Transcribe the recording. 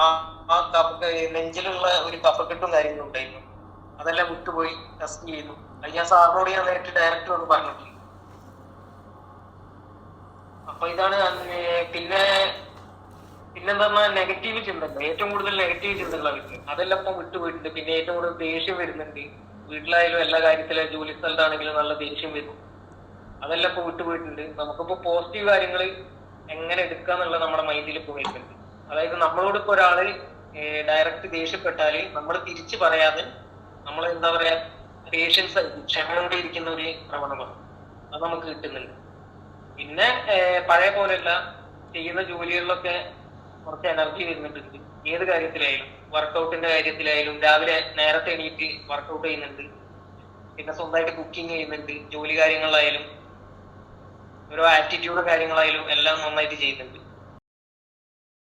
ആ ആ കഫ നെഞ്ചിലുള്ള ഒരു കപ്പക്കെട്ടും കാര്യങ്ങളും ഉണ്ടായിരുന്നു. അതെല്ലാം വിട്ടുപോയി ടെസ്റ്റ് ചെയ്തു. അത് ഞാൻ സാറിനോട് ഞാൻ നേരിട്ട് ഡയറക്റ്റ് ഒന്ന് പറഞ്ഞിട്ടുണ്ട്. അപ്പൊ ഇതാണ് പിന്നെ പിന്നെന്താ പറഞ്ഞാൽ നെഗറ്റീവ് ചിന്തകൾ. ഏറ്റവും കൂടുതൽ നെഗറ്റീവ് ചിന്തകളാണ് അതെല്ലാം ഇപ്പം വിട്ടുപോയിട്ടുണ്ട്. പിന്നെ ഏറ്റവും കൂടുതൽ ദേഷ്യം വരുന്നുണ്ട്. വീട്ടിലായാലും എല്ലാ കാര്യത്തിലും ജോലി സ്ഥലത്താണെങ്കിലും നല്ല ദേഷ്യം വരും. അതെല്ലാം ഇപ്പൊ വിട്ടുപോയിട്ടുണ്ട്. നമുക്കിപ്പോ പോസിറ്റീവ് കാര്യങ്ങൾ എങ്ങനെ എടുക്കാന്നുള്ള നമ്മുടെ മൈൻഡിൽ പോയിട്ടുണ്ട് അതായത് നമ്മളോട് ഇപ്പൊ ഒരാൾ ഡയറക്റ്റ് ദേഷ്യപ്പെട്ടാൽ നമ്മൾ തിരിച്ചു പറയാതെ നമ്മൾ എന്താ പറയാ പേഷ്യൻസ് ക്ഷമയോടെ ഇരിക്കുന്ന ഒരു പ്രവണമാണ് അത് നമുക്ക് കിട്ടുന്നുണ്ട്. പിന്നെ പഴയ പോലെയല്ല ചെയ്യുന്ന ജോലികളിലൊക്കെ കുറച്ച് എനർജി വരുന്നുണ്ട്. ഏത് കാര്യത്തിലായാലും വർക്കൗട്ടിന്റെ കാര്യത്തിലായാലും രാവിലെ നേരത്തെ എണീറ്റ് വർക്കൗട്ട് ചെയ്യുന്നുണ്ട്. പിന്നെ സ്വന്തമായിട്ട് കുക്കിംഗ് ചെയ്യുന്നുണ്ട് ജോലി കാര്യങ്ങളായാലും ഓരോ ആറ്റിറ്റ്യൂഡ് കാര്യങ്ങളായാലും എല്ലാം നന്നായിട്ട് ചെയ്യുന്നുണ്ട്.